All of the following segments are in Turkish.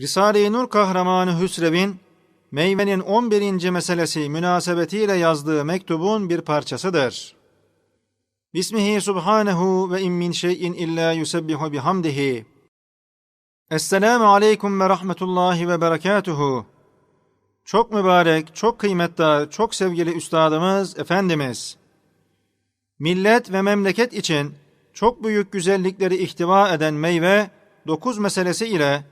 Risale-i Nur kahramanı Hüsrev'in meyvenin 11. meselesi münasebetiyle yazdığı mektubun bir parçasıdır. Bismihi subhanehu ve in min şeyin illa yusebbihu bihamdihi. Esselamu aleyküm ve rahmetullahi ve berekatuhu. Çok mübarek, çok kıymetli, çok sevgili üstadımız, Efendimiz. Millet ve memleket için çok büyük güzellikleri ihtiva eden meyve, dokuz meselesi ile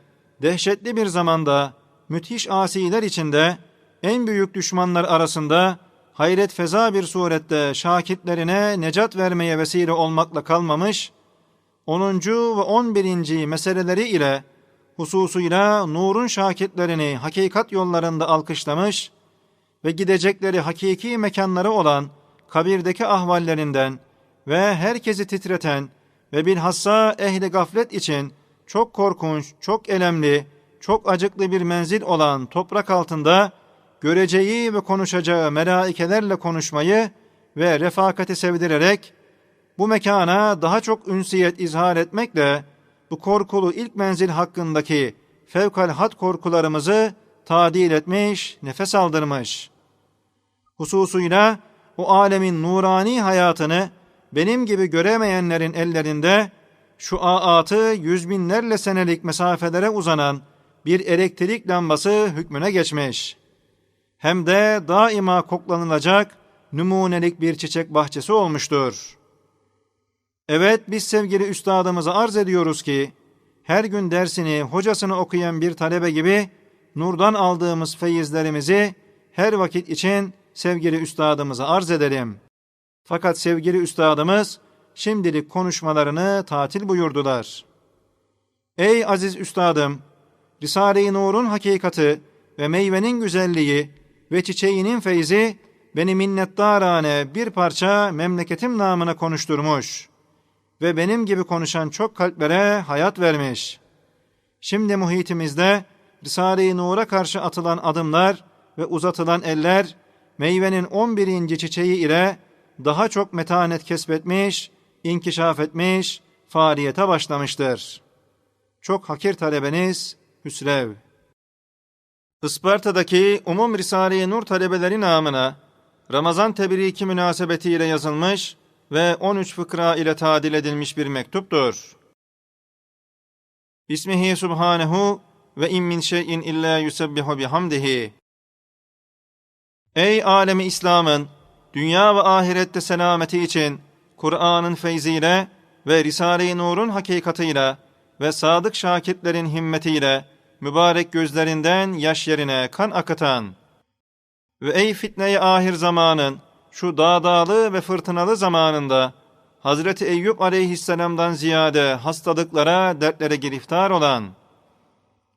dehşetli bir zamanda müthiş asiler içinde en büyük düşmanlar arasında hayret feza bir surette şakitlerine necat vermeye vesile olmakla kalmamış, 10. ve 11. meseleleri ile hususuyla nurun şakitlerini hakikat yollarında alkışlamış ve gidecekleri hakiki mekanları olan kabirdeki ahvallerinden ve herkesi titreten ve bilhassa ehli gaflet için çok korkunç, çok elemli, çok acıklı bir menzil olan toprak altında göreceği ve konuşacağı melaikelerle konuşmayı ve refakati sevdirerek bu mekana daha çok ünsiyet izhar etmekle bu korkulu ilk menzil hakkındaki fevkalhat korkularımızı tadil etmiş, nefes aldırmış. Hususuyla o alemin nurani hayatını benim gibi göremeyenlerin ellerinde şu aatı yüz binlerle senelik mesafelere uzanan bir elektrik lambası hükmüne geçmiş. Hem de daima koklanılacak numunelik bir çiçek bahçesi olmuştur. Evet biz sevgili üstadımıza arz ediyoruz ki, her gün dersini, hocasını okuyan bir talebe gibi nurdan aldığımız feyizlerimizi her vakit için sevgili üstadımıza arz edelim. Fakat sevgili üstadımız şimdilik konuşmalarını tatil buyurdular. Ey aziz üstadım! Risale-i Nur'un hakikati ve meyvenin güzelliği ve çiçeğinin feyzi beni minnettarane bir parça memleketim namına konuşturmuş ve benim gibi konuşan çok kalplere hayat vermiş. Şimdi muhitimizde Risale-i Nur'a karşı atılan adımlar ve uzatılan eller meyvenin 11. çiçeği ile daha çok metanet kesbetmiş, inkişaf etmiş, faaliyete başlamıştır. Çok hakir talebeniz Hüsrev. Isparta'daki Umum Risale-i Nur talebeleri namına Ramazan tebriki münasebetiyle yazılmış ve 13 fıkra ile tadil edilmiş bir mektuptur. Bismihi subhanehu ve in min şeyin illa yusebbihu bihamdihi. Ey alemi İslam'ın dünya ve ahirette selameti için Kur'an'ın feyziyle ve Risale-i Nur'un hakikatiyle ve sadık şakitlerin himmetiyle mübarek gözlerinden yaş yerine kan akıtan ve ey fitneyi ahir zamanın şu dağdağlı ve fırtınalı zamanında Hazreti Eyüp aleyhisselamdan ziyade hastalıklara, dertlere giriftar olan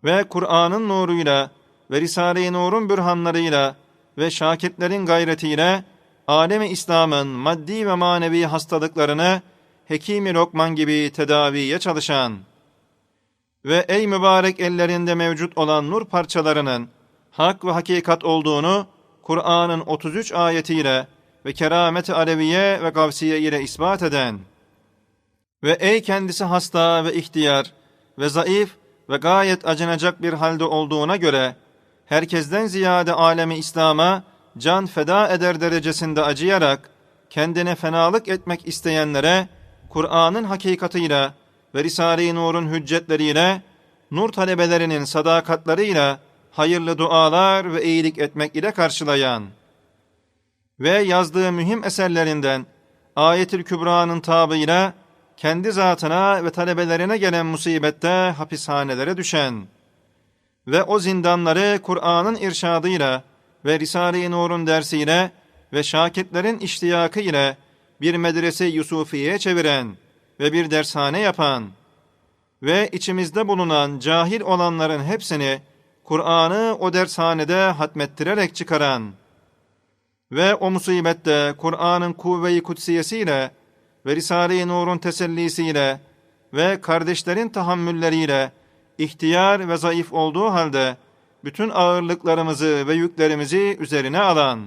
ve Kur'an'ın nuruyla ve Risale-i Nur'un bürhanlarıyla ve şakirtlerin gayretiyle alemi İslam'ın maddi ve manevi hastalıklarını Hekimi Lokman gibi tedaviye çalışan ve ey mübarek ellerinde mevcut olan nur parçalarının hak ve hakikat olduğunu Kur'an'ın 33 ayetiyle ve keramet-i aleviye ve gavsiye ile ispat eden ve ey kendisi hasta ve ihtiyar ve zayıf ve gayet acınacak bir halde olduğuna göre herkesten ziyade alemi İslam'a can feda eder derecesinde acıyarak kendine fenalık etmek isteyenlere Kur'an'ın hakikatiyle ve Risale-i Nur'un hüccetleriyle nur talebelerinin sadakatlarıyla hayırlı dualar ve iyilik etmek ile karşılayan ve yazdığı mühim eserlerinden Ayetül Kübra'nın tabıyla kendi zatına ve talebelerine gelen musibette hapishanelere düşen ve o zindanları Kur'an'ın irşadıyla ve Risale-i Nur'un dersiyle ve şakitlerin iştiyakı ile bir medrese Yusufiye çeviren ve bir dershane yapan ve içimizde bulunan cahil olanların hepsini Kur'an'ı o dershanede hatmettirerek çıkaran ve o musibette Kur'an'ın kuvve-i kutsiyesiyle ve Risale-i Nur'un tesellisiyle ve kardeşlerin tahammülleriyle ihtiyar ve zayıf olduğu halde bütün ağırlıklarımızı ve yüklerimizi üzerine alan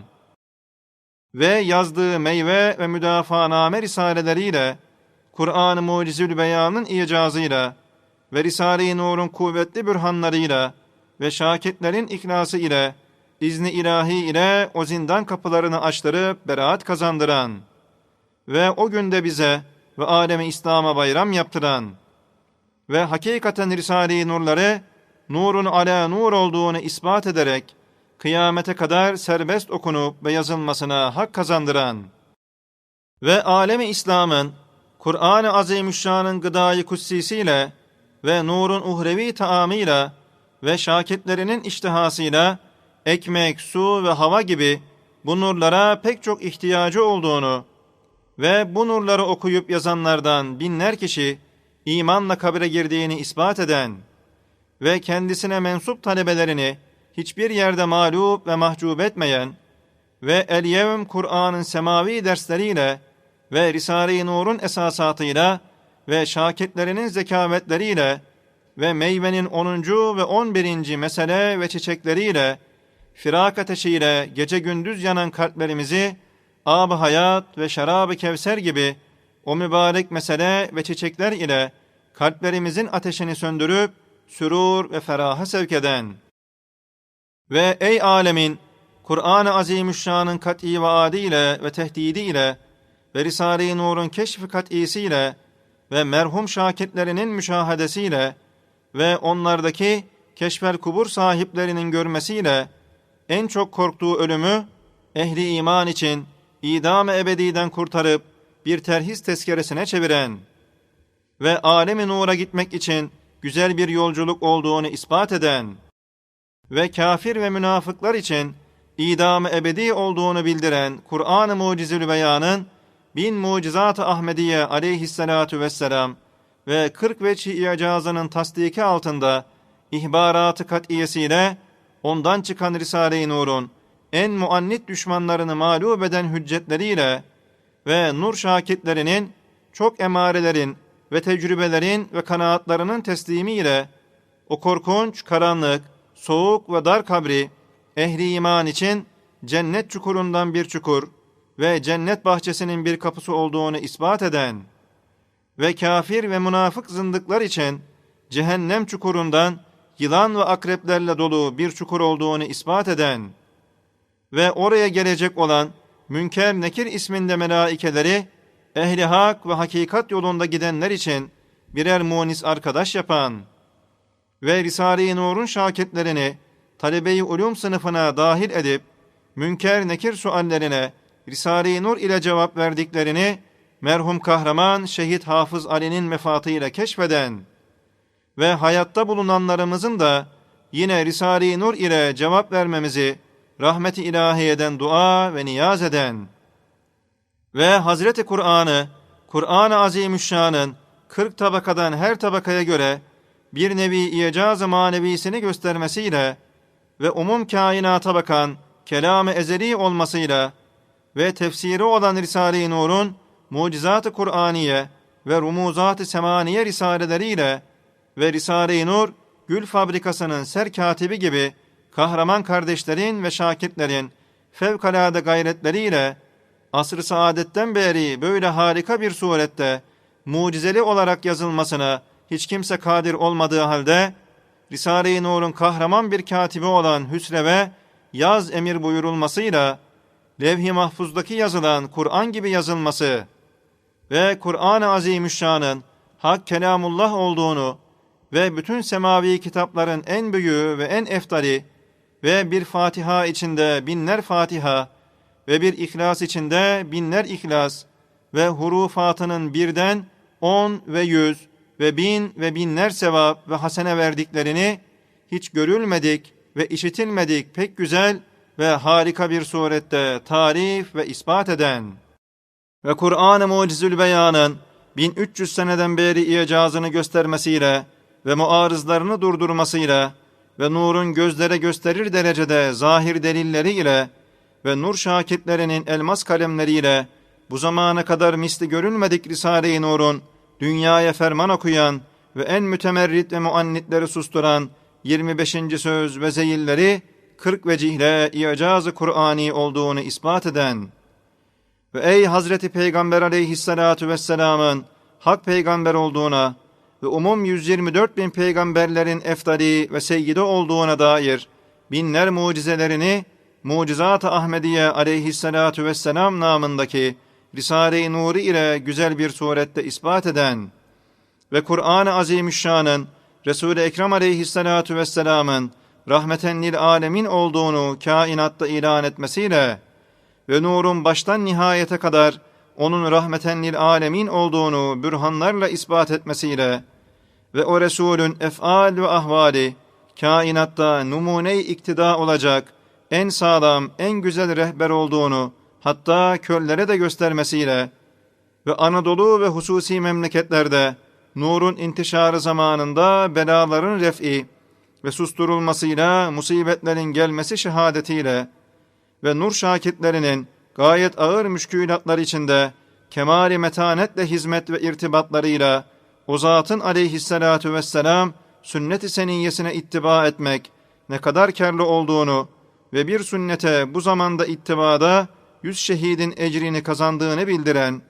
ve yazdığı meyve ve müdafaaname risaleleriyle Kur'an-ı Mucizül Beyan'ın icazıyla ve Risale-i Nur'un kuvvetli bürhanlarıyla ve şakitlerin ihlası ile, izni ilahi ile o zindan kapılarını açtırıp beraat kazandıran ve o günde bize ve alemi İslam'a bayram yaptıran ve hakikaten Risale-i Nurları nurun ala nur olduğunu ispat ederek kıyamete kadar serbest okunup ve yazılmasına hak kazandıran ve alemi İslam'ın Kur'an-ı Azimüşşan'ın gıdayı kutsisiyle ve nurun uhrevi taamıyla ve şakitlerinin iştihasıyla ekmek, su ve hava gibi bu nurlara pek çok ihtiyacı olduğunu ve bu nurları okuyup yazanlardan binler kişi imanla kabire girdiğini ispat eden ve kendisine mensup talebelerini hiçbir yerde mağlup ve mahcup etmeyen ve El Yevm Kur'an'ın semavi dersleriyle ve Risale-i Nur'un esasatıyla ve şakitlerinin zekavetleriyle ve meyvenin 10. ve 11. mesele ve çiçekleriyle firak ateşiyle gece gündüz yanan kalplerimizi ab hayat ve şarabı kevser gibi o mübarek mesele ve çiçekler ile kalplerimizin ateşini söndürüp sürur ve feraha sevk eden ve ey alemin Kur'an-ı Azimüşşan'ın kat'i vaadiyle ve tehdidiyle ve Risale-i Nur'un keşfi kat'isiyle ve merhum şakitlerinin müşahadesiyle ve onlardaki keşfer kubur sahiplerinin görmesiyle en çok korktuğu ölümü ehli iman için idam-ı ebediden kurtarıp bir terhis tezkeresine çeviren ve alemi nura gitmek için güzel bir yolculuk olduğunu ispat eden ve kafir ve münafıklar için idam-ı ebedi olduğunu bildiren Kur'an-ı Mucizül Beyan'ın bin mucizat-ı Ahmediye aleyhissalatu vesselam ve 40 veçhi icazının tasdiki altında ihbaratı kat'iyesiyle ondan çıkan Risale-i Nur'un en muannit düşmanlarını mağlup eden hüccetleriyle ve nur şakitlerinin çok emarelerin ve tecrübelerin ve kanaatlarının teslimiyle o korkunç, karanlık, soğuk ve dar kabri ehli iman için cennet çukurundan bir çukur ve cennet bahçesinin bir kapısı olduğunu ispat eden ve kafir ve münafık zındıklar için cehennem çukurundan yılan ve akreplerle dolu bir çukur olduğunu ispat eden ve oraya gelecek olan Münker Nekir isminde melaikeleri ehli hak ve hakikat yolunda gidenler için birer munis arkadaş yapan ve Risale-i Nur'un şakitlerini talebe-i ulum sınıfına dahil edip münker nekir suallerine Risale-i Nur ile cevap verdiklerini merhum kahraman şehit Hafız Ali'nin mefatıyla keşfeden ve hayatta bulunanlarımızın da yine Risale-i Nur ile cevap vermemizi rahmeti ilahiyeden dua ve niyaz eden ve Hazreti Kur'an'ı, Kur'an-ı Azimüşşan'ın 40 tabakadan her tabakaya göre bir nevi icaz-ı manevisini göstermesiyle ve umum kainata bakan kelam-ı ezeli olmasıyla ve tefsiri olan Risale-i Nur'un mucizat-ı Kur'aniye ve rumuzat-ı semaniye risaleleriyle ve Risale-i Nur gül fabrikasının serkatibi gibi kahraman kardeşlerin ve şakitlerin fevkalade gayretleriyle asr-ı saadetten beri böyle harika bir surette mucizeli olarak yazılmasına hiç kimse kadir olmadığı halde Risale-i Nur'un kahraman bir katibi olan Hüsrev'e yaz emir buyurulmasıyla levh-i mahfuzdaki yazılan Kur'an gibi yazılması ve Kur'an-ı Azimüşşan'ın hak kelamullah olduğunu ve bütün semavi kitapların en büyüğü ve en eftali ve bir Fatiha içinde binler Fatiha ve bir İhlas içinde binler İhlas ve hurufatının birden on ve yüz ve bin ve binler sevap ve hasene verdiklerini hiç görülmedik ve işitilmedik pek güzel ve harika bir surette tarif ve ispat eden ve Kur'an-ı Mucizül Beyan'ın 1300 seneden beri icazını göstermesiyle ve muarızlarını durdurmasıyla ve nurun gözlere gösterir derecede zahir delilleri ile ve nur şakitlerinin elmas kalemleriyle bu zamana kadar misli görülmedik Risale-i Nur'un dünyaya ferman okuyan ve en mütemerrit ve muannitleri susturan 25. söz ve zeyilleri 40 vecihle icazı Kur'ani olduğunu ispat eden ve ey Hazreti Peygamber aleyhissalatu vesselamın hak peygamber olduğuna ve umum 124 bin peygamberlerin eftali ve seyyidi olduğuna dair binler mucizelerini Mucizat-ı Ahmediye aleyhissalatu vesselam namındaki Risale-i Nuri ile güzel bir surette ispat eden ve Kur'an-ı Azimüşşan'ın Resul-i Ekrem aleyhissalatu vesselamın rahmeten lil alemin olduğunu kainatta ilan etmesiyle ve nurun baştan nihayete kadar onun rahmeten lil alemin olduğunu bürhanlarla ispat etmesiyle ve o Resulün ef'al ve ahvali kainatta numune-i iktida olacak en sağlam, en güzel rehber olduğunu hatta köllere de göstermesiyle ve Anadolu ve hususi memleketlerde nurun intişarı zamanında belaların ref'i ve susturulmasıyla musibetlerin gelmesi şehadetiyle ve nur şakitlerinin gayet ağır müşkülatlar içinde kemali metanetle hizmet ve irtibatlarıyla o zatın aleyhissalatu vesselam sünnet-i seniyyesine ittiba etmek ne kadar karlı olduğunu ve bir sünnete bu zamanda ittibada yüz şehidin ecrini kazandığını bildiren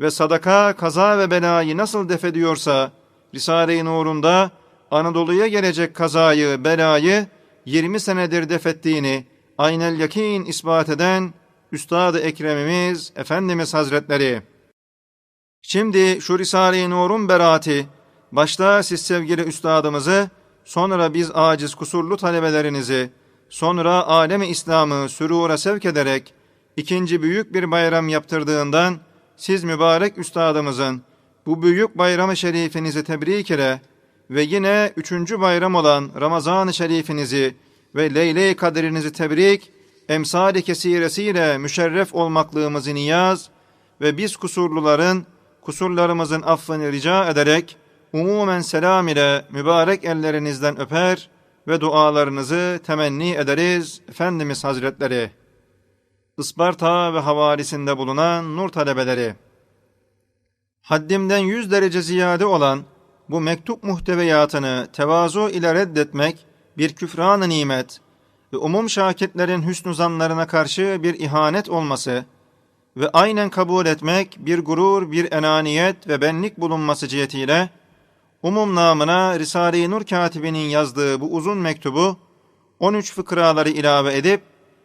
ve sadaka, kaza ve belayı nasıl defediyorsa, Risale-i Nur'unda Anadolu'ya gelecek kazayı, belayı 20 senedir defettiğini aynel yakin ispat eden Üstad-ı Ekremimiz Efendimiz Hazretleri. Şimdi şu Risale-i Nur'un beraati, başta siz sevgili üstadımızı, sonra biz aciz kusurlu talebelerinizi, sonra alemi İslam'ı sürura sevk ederek, ikinci büyük bir bayram yaptırdığından, siz mübarek üstadımızın bu büyük bayramı şerifinizi tebrik ile ve yine üçüncü bayram olan Ramazan-ı şerifinizi ve Leyle-i Kadirinizi tebrik, emsali kesiresiyle müşerref olmaklığımızı niyaz ve biz kusurluların kusurlarımızın affını rica ederek umumen selam ile mübarek ellerinizden öper ve dualarınızı temenni ederiz Efendimiz Hazretleri. Isparta ve havalisinde bulunan nur talebeleri. Haddimden yüz derece ziyade olan bu mektup muhteviyatını tevazu ile reddetmek bir küfran nimet ve umum şakitlerin hüsnü zanlarına karşı bir ihanet olması ve aynen kabul etmek bir gurur, bir enaniyet ve benlik bulunması cihetiyle umum namına Risale-i Nur katibinin yazdığı bu uzun mektubu 13 fıkraları ilave edip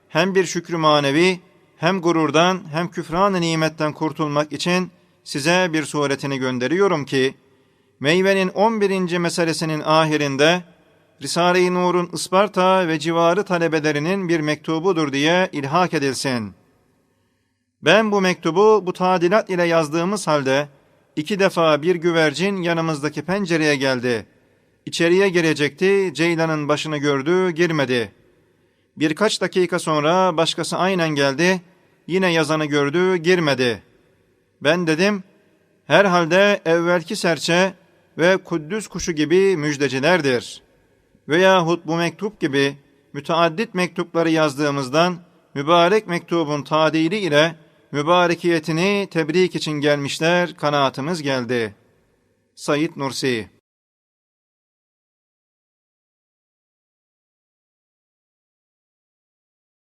hem bir şükrü manevi hem gururdan hem küfran nimetten kurtulmak için size bir suretini gönderiyorum ki meyvenin 11. meselesinin ahirinde Risale-i Nur'un Isparta ve civarı talebelerinin bir mektubudur diye ilhak edilsin. Ben bu mektubu bu tadilat ile yazdığımız halde iki defa bir güvercin yanımızdaki pencereye geldi. İçeriye girecekti, Ceylan'ın başını gördü, girmedi. Birkaç dakika sonra başkası aynen geldi, yine yazanı gördü, girmedi. Ben dedim, herhalde evvelki serçe ve Kuddüs kuşu gibi müjdecilerdir. Veyahut bu mektup gibi müteaddit mektupları yazdığımızdan mübarek mektubun tadili ile mübarekiyetini tebrik için gelmişler, kanaatımız geldi. Said Nursi